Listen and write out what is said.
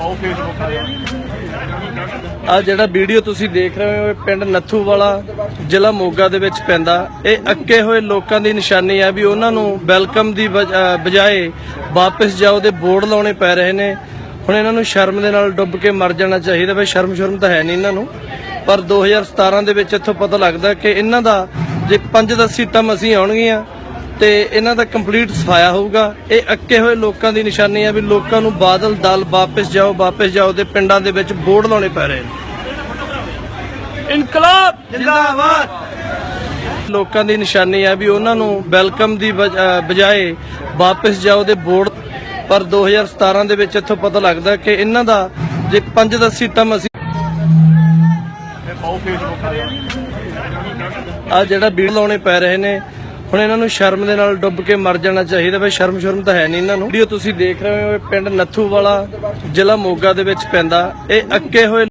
ਪਾਓ ਫੇਸਬੁੱਕ ਆ। ਜਿਹੜਾ ਵੀਡੀਓ ਤੁਸੀਂ ਦੇਖ ਰਹੇ ਹੋ, ਇਹ ਪਿੰਡ ਨੱਥੂ ਵਾਲਾ ਜ਼ਿਲ੍ਹਾ ਮੋਗਾ ਦੇ ਵਿੱਚ ਪੈਂਦਾ। ਇਹ ਅੱਕੇ ਹੋਏ ਲੋਕਾਂ ਦੀ ਨਿਸ਼ਾਨੀ ਹੈ ਵੀ ਉਹਨਾਂ ਨੂੰ ਵੈਲਕਮ ਦੀ ਬਜ- ਬਜਾਏ ਵਾਪਸ ਜਾਓ ਦੇ ਬੋਰਡ ਲਾਉਣੇ ਪੈ ਰਹੇ ਨੇ। ਹੁਣ ਇਹਨਾਂ ਨੂੰ ਸ਼ਰਮ ਦੇ ਨਾਲ ਡੁੱਬ ਕੇ ਮਰ ਜਾਣਾ ਚਾਹੀਦਾ ਬਈ ਸ਼ਰਮ ਸ਼ਰਮ ਤਾਂ ਹੈ ਨਹੀਂ ਇਹਨਾਂ ਨੂੰ। ਪਰ 2017 ਦੇ ਵਿੱਚ ਇੱਥੋਂ ਪਤਾ ਲੱਗਦਾ ਕਿ ਇਹਨਾਂ ਦਾ ਜੇ 5-10 ਸੀਟਾਂ ਮਸੀਂ ਆਉਣਗੀਆਂ ਤੇ ਇਹਨਾਂ ਦਾ ਕੰਪਲੀਟ ਸਫਾਇਆ ਹੋਊਗਾ। ਇਹ ਅੱਕੇ ਹੋਏ ਲੋਕਾਂ ਦੀ ਨਿਸ਼ਾਨੀ ਹੈ ਵੀ ਲੋਕਾਂ ਨੂੰ ਬਾਦਲ ਦਲ ਵਾਪਸ ਜਾਓ ਵਾਪਸ ਜਾਓ ਦੇ ਪਿੰਡਾਂ ਦੇ ਵਿੱਚ ਬੋਰਡ ਲਾਉਣੇ ਪੈ ਰਹੇ ਨੇ। ਇਨਕਲਾਬ! ਜਿੰਦਾਬਾਦ! ਲੋਕਾਂ ਦੀ ਨਿਸ਼ਾਨੀ ਹੈ ਵੀ ਉਹਨਾਂ ਨੂੰ ਵੈਲਕਮ ਦੀ ਬਜਾਏ ਵਾਪਸ ਜਾਓ ਦੇ ਬੋਰਡ ਪਰ 2017 ਦੇ ਵਿੱਚ ਇੱਥੋਂ ਪਤਾ ਲੱਗਦਾ ਕਿ ਇਹਨਾਂ ਦਾ ਜੇ 5-10 ਸੀਟਾਂ ਮਸੀਂ ਤੇ। ਆ ਜਿਹੜਾ ਵੀਡੀਓ ਲਾਉਣੇ ਪੈ ਰਹੇ ਨੇ ਹੁਣ ਇਹਨਾਂ ਨੂੰ ਸ਼ਰਮ ਦੇ ਨਾਲ ਡੁੱਬ ਕੇ ਮਰ ਜਾਣਾ ਚਾਹੀਦਾ, ਬਈ ਸ਼ਰਮ ਸ਼ਰਮ ਤਾਂ ਹੈ ਨਹੀਂ ਇਹਨਾਂ ਨੂੰ। ਵੀਡੀਓ ਤੁਸੀਂ ਦੇਖ ਰਹੇ ਹੋ, ਇਹ ਪਿੰਡ ਨੱਥੂ ਵਾਲਾ ਜ਼ਿਲ੍ਹਾ ਮੋਗਾ ਦੇ ਵਿੱਚ ਪੈਂਦਾ। ਇਹ ਅੱਕੇ ਹੋਏ